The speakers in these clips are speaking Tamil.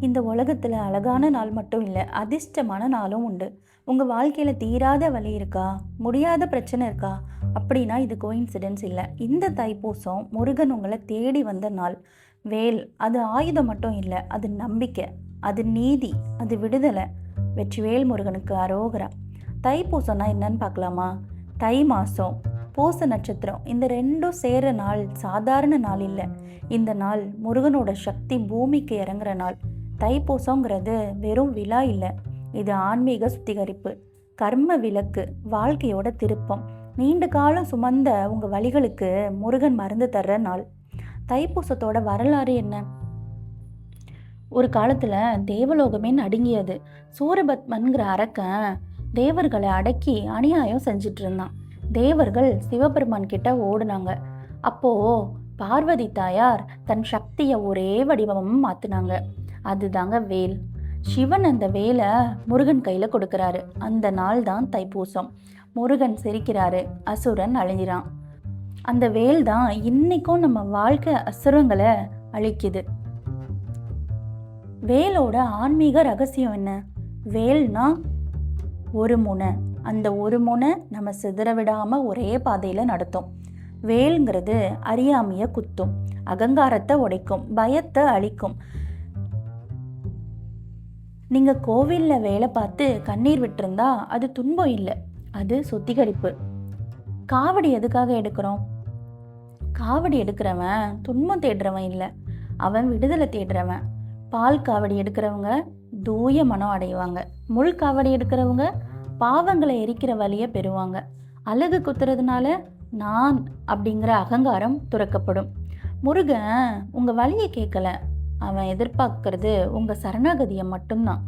இந்த உலகத்தில் அழகான நாள் மட்டும் இல்லை அதிர்ஷ்டமான நாளும் உண்டு. உங்கள் வாழ்க்கையில் தீராத வழி இருக்கா? முடியாத பிரச்சனை இருக்கா? அப்படின்னா இது கோயின்சிடென்ஸ் இல்லை. இந்த தைப்பூசம் முருகன் உங்களை தேடி வந்த நாள். வேல் அது ஆயுதம் மட்டும் இல்லை அது நம்பிக்கை அது நீதி அது விடுதலை. வெற்றிவேல் முருகனுக்கு அரோகரா. தைப்பூசம்னா என்னன்னு பார்க்கலாமா? தை மாதம் பூச நட்சத்திரம். இந்த ரெண்டும் சேர நாள் சாதாரண நாள் இல்லை. இந்த நாள் முருகனோட சக்தி பூமிக்கு இறங்குற நாள். தைப்பூசங்கிறது வெறும் விழா இல்லை. இது ஆன்மீக சுத்திகரிப்பு. கர்ம விளக்கு வாழ்க்கையோட திருப்பம். நீண்ட காலம் சுமந்த உங்கள் வழிகளுக்கு முருகன் மருந்து தர்ற நாள். தைப்பூசத்தோட வரலாறு என்ன? ஒரு காலத்தில் தேவலோகமே நடுங்கியது. சூரபத்மன்கிற அரக்கன் தேவர்களை அடக்கி அநியாயம் செஞ்சிட்டு இருந்தான் தேவர்கள் சிவபெருமான் கிட்ட ஓடுனாங்க. அப்போ பார்வதி தாயார் தன் சக்தியை ஒரே வடிவமும் மாற்றினாங்க அதுதாங்க வேல். சிவன் அந்த வேலை முருகன் கையில் கொடுக்குறாரு. அந்த நாள் தான் தைப்பூசம். முருகன் சிரிக்கிறாரு. அசுரன் அழிஞ்சிறான் அந்த வேல் தான் இன்னைக்கும் நம்ம வாழ்க்கை அசுரங்களை அழிக்குது. வேலோட ஆன்மீக ரகசியம் என்ன? வேல்னா ஒரு முனை. அந்த ஒரு முனை நம்ம சிதற விடாம ஒரே பாதையில் நடத்தும். வேல்ங்கிறது அறியாமைய குத்தும். அகங்காரத்தை உடைக்கும். பயத்தை அழிக்கும். நீங்கள் கோவிலில் வேலை பார்த்து கண்ணீர் விட்டிருந்தா அது துன்பம் இல்லை. அது சுத்திகரிப்பு. காவடி எதுக்காக எடுக்கிறோம்? காவடி எடுக்கிறவன் துன்பம் தேடுறவன் இல்லை. அவன் விடுதலை தேடுறவன். பால் காவடி எடுக்கிறவங்க தூய மனம் அடைவாங்க. முள் காவடி எடுக்கிறவங்க பாவங்களை எரிக்கிற வழியை பெறுவாங்க. அழகு குத்துறதுனால நான் அப்படிங்கிற அகங்காரம் துறக்கப்படும். முருகன் உங்கள் வழியை கேட்கல. அவன் எதிர்பார்க்கறது உங்க சரணாகதியை மட்டும்தான்.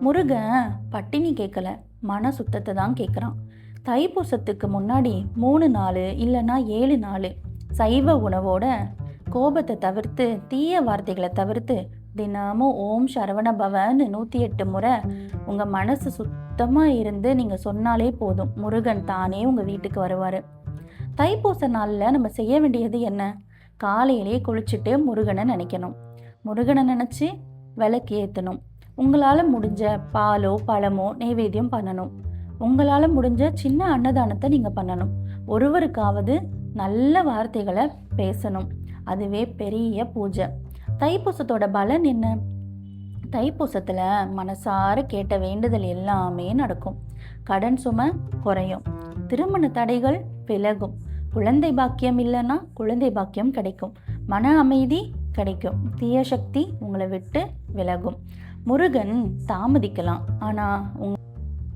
முருகன் பட்டினி கேட்கல மன சுத்தத்தை தான் கேட்குறான் தைப்பூசத்துக்கு முன்னாடி மூணு நாள் இல்லைன்னா ஏழு நாள் சைவ உணவோட கோபத்தை தவிர்த்து தீய வார்த்தைகளை தவிர்த்து தினமும் ஓம் சரவண பவன்னு நூற்றி எட்டு முறை உங்கள் மனசு சுத்தமாக இருந்து நீங்கள் சொன்னாலே போதும். முருகன் தானே உங்கள் வீட்டுக்கு வருவார். தைப்பூச நாளில் நம்ம செய்ய வேண்டியது என்ன? காலையிலே குளிச்சுட்டு முருகனை நினைக்கணும். முருகனை நினச்சி விளக்கு ஏற்றணும் உங்களால் முடிஞ்ச பாலோ பழமோ நைவேத்தியம் பண்ணணும். உங்களால் முடிஞ்ச சின்ன அன்னதானத்தை நீங்கள் பண்ணணும். ஒருவருக்காவது நல்ல வார்த்தைகளை பேசணும். அதுவே பெரிய பூஜை. தைப்பூசத்தோட பலன் என்ன? தைப்பூசத்தில் மனசார கேட்ட வேண்டுதல் எல்லாமே நடக்கும். கடன் சுமை குறையும். திருமண தடைகள் விலகும். குழந்தை பாக்கியம் இல்லைன்னா குழந்தை பாக்கியம் கிடைக்கும். மன அமைதி கிடைக்கும். தீய சக்தி உங்களை விட்டு விலகும். முருகன் தாமதிக்கலாம். ஆனால் உங்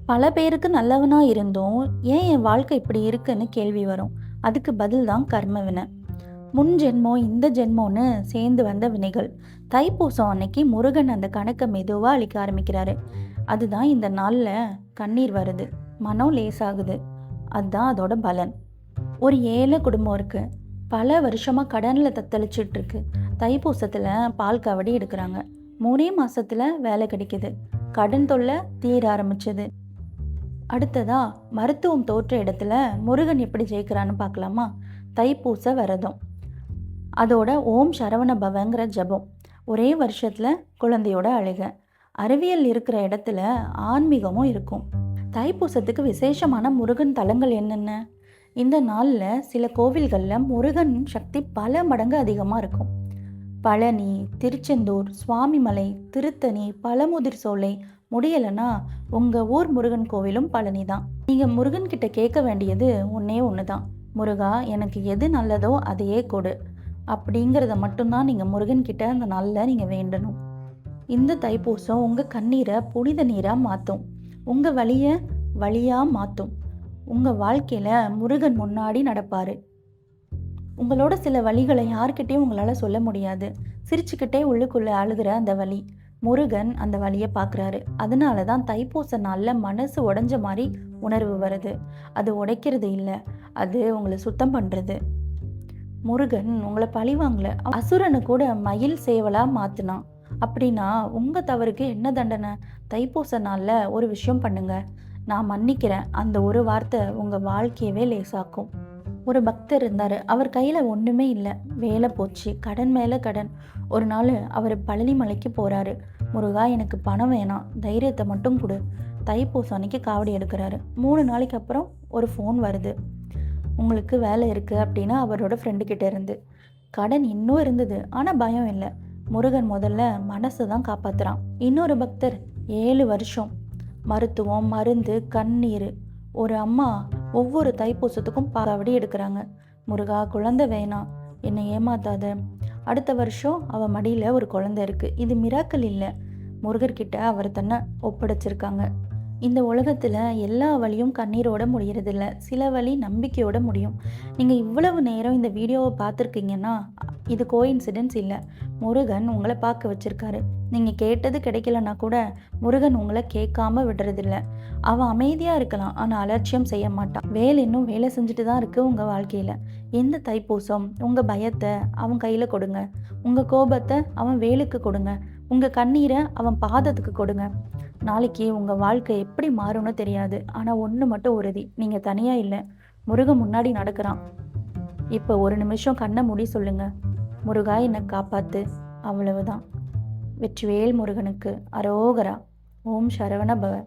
பல பேருக்கு நல்லவனாக இருந்தும் ஏன் என் வாழ்க்கை இப்படி இருக்குன்னு கேள்வி வரும். அதுக்கு பதில் தான் கர்ம வினை. முன் ஜென்மம் இந்த ஜென்மம்னு சேர்ந்து வந்த வினைகள். தைப்பூசம் அன்னைக்கு முருகன் அந்த கணக்கை மெதுவாக அழிக்க ஆரம்பிக்கிறாரு. அதுதான் இந்த நாளில் கண்ணீர் வருது. மனம் லேசாகுது. அதுதான் அதோட பலன். ஒரு ஏழை குடும்பம் இருக்கு. பல வருஷமாக கடனில் தத்தளிச்சிட்டு இருக்கு தைப்பூசத்தில் பால் காவடி எடுக்கிறாங்க. மூணே மாசத்துல வேலை கிடைக்குது. கடன் தொல்லை தீர ஆரம்பிச்சது. அடுத்ததா மருத்துவம் தோற்ற இடத்துல முருகன் எப்படி ஜெயிக்கிறான்னு பார்க்கலாமா? தைப்பூச விரதம். அதோட ஓம் சரவண பவங்கிற ஜபம். ஒரே வருஷத்தில் குழந்தையோட அழுக. அறிவியல் இருக்கிற இடத்துல ஆன்மீகமும் இருக்கும். தைப்பூசத்துக்கு விசேஷமான முருகன் தலங்கள் என்னென்ன? இந்த நாளில் சில கோவில்களில் முருகன் சக்தி பல மடங்கு அதிகமாக இருக்கும். பழனி திருச்செந்தூர் சுவாமிமலை திருத்தணி பழமுதிர் சோலை முடியலைன்னா உங்கள் ஊர் முருகன் கோவிலும் பழனி தான். நீங்கள் முருகன் கிட்ட கேட்க வேண்டியது ஒன்றே ஒன்று தான் முருகா எனக்கு எது நல்லதோ அதையே கொடு. அப்படிங்கிறத மட்டும்தான் நீங்கள் முருகன்கிட்ட அந்த நாளில் நீங்கள் வேண்டணும். இந்த தைப்பூசம் உங்கள் கண்ணீரை புனித நீராக மாற்றும் உங்கள் வழியை வழியாக மாற்றும் உங்கள் வாழ்க்கையில் முருகன் முன்னாடி நடப்பார். உங்களோட சில வழிகளை யார்கிட்டையும் உங்களால் சொல்ல முடியாது. சிரிச்சுக்கிட்டே உள்ளுக்குள்ளே அழுகிற அந்த வழி முருகன் அந்த வழியை பார்க்குறாரு அதனால தான் தைப்பூச நாளில் மனசு உடஞ்ச மாதிரி உணர்வு வருது. அது உடைக்கிறது இல்லை அது உங்களை சுத்தம் பண்ணுறது முருகன் உங்களை பழிவாங்கல அசுரனை கூட மயில் சேவலாக மாற்றினான் அப்படின்னா உங்கள் தவறுக்கு என்ன தண்டனை? தைப்பூச நாளில் ஒரு விஷயம் பண்ணுங்கள் நான் மன்னிக்கிறேன். அந்த ஒரு வார்த்தை உங்கள் வாழ்க்கையவே லேசாக்கும். ஒரு பக்தர் இருந்தார். அவர் கையில் ஒன்றுமே இல்லை. வேலை போச்சு. கடன் மேலே கடன். ஒரு நாள் அவர் பழனிமலைக்கு போகிறாரு முருகா எனக்கு பணம் வேணாம். தைரியத்தை மட்டும் கொடு. தைப்பூசம் அன்னைக்கு காவடி எடுக்கிறாரு. மூணு நாளைக்கு அப்புறம் ஒரு ஃபோன் வருது. உங்களுக்கு வேலை இருக்குது அப்படின்னா அவரோட ஃப்ரெண்டுக்கிட்ட இருந்து. கடன் இன்னும் இருந்தது. ஆனால் பயம் இல்லை. முருகன் முதல்ல மனசை தான் காப்பாற்றுறான் இன்னொரு பக்தர் ஏழு வருஷம் மருத்துவம் மருந்து கண்ணீர். ஒரு அம்மா ஒவ்வொரு தைப்பூசத்துக்கும் பாவடி எடுக்கிறாங்க. முருகா குழந்தை வேணாம். என்னை ஏமாத்தாத. அடுத்த வருஷம் அவ மடியில் ஒரு குழந்தை இருக்கு. இது மிராக்கல் இல்லை. முருகர்கிட்ட அவர் தன்னை ஒப்படைச்சிருக்காங்க. இந்த உலகத்தில் எல்லா வழியும் கண்ணீரோட முடியறதில்ல. சில வழி நம்பிக்கையோட முடியும். நீங்கள் இவ்வளவு நேரம் இந்த வீடியோவை பார்த்துருக்கீங்கன்னா இது கோ இன்சிடென்ஸ் இல்லை. முருகன் உங்களை பார்க்க வச்சிருக்காரு. நீங்கள் கேட்டது கிடைக்கலன்னா கூட முருகன் உங்களை கேட்காம விடுறதில்ல. அவன் அமைதியாக இருக்கலாம் ஆனால் அலட்சியம் செய்ய மாட்டான். வேலை இன்னும் வேலை செஞ்சுட்டு தான் இருக்குது உங்கள் வாழ்க்கையில். எந்த தைப்பூசம்? உங்கள் பயத்தை அவன் கையில் கொடுங்க. உங்கள் கோபத்தை அவன் வேலுக்கு கொடுங்க. உங்கள் கண்ணீரை அவன் பாதத்துக்கு கொடுங்க. நாளைக்கு உங்கள் வாழ்க்கை எப்படி மாறும்னு தெரியாது. ஆனால் ஒன்று மட்டும் உறுதி. நீங்கள் தனியாக இல்லை. முருகன் முன்னாடி நடக்கிறான். இப்போ ஒரு நிமிஷம் கண்ணை மூடி சொல்லுங்க. முருகா என்னை காப்பாத்து. அவ்வளவுதான். வெற்றிவேல் முருகனுக்கு அரோகரா. ஓம் சரவண பவ.